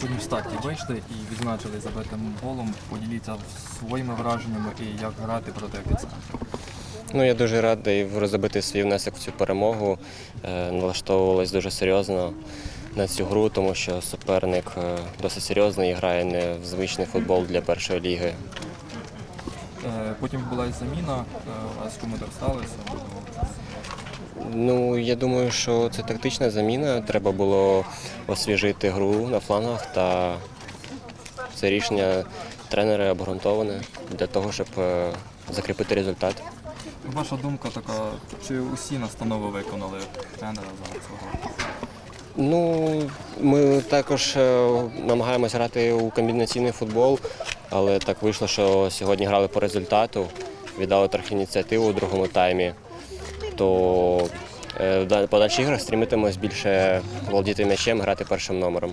сьогодні в старті вийшли і відзначили забитим голом. Поділіться своїми враженнями і як грати проти епіцентру. Ну, я дуже радий розробити свій внесок в цю перемогу. Е, Налаштовувалась дуже серйозно на цю гру, тому що суперник е, досить серйозний і грає не в звичний футбол для першої ліги. Е, Потім була і заміна, а з кому так сталося. Ну, я думаю, що це тактична заміна. Треба було освіжити гру на флангах та це рішення тренера обґрунтоване для того, щоб е, закріпити результат. Ваша думка така, чи усі настанови виконали тренера за цього? Ну, ми також е, намагаємося грати у комбінаційний футбол, але так вийшло, що сьогодні грали по результату, віддали трохи ініціативу у другому таймі. То в да- подальших іграх стрімитимось більше володіти м'ячем, грати першим номером.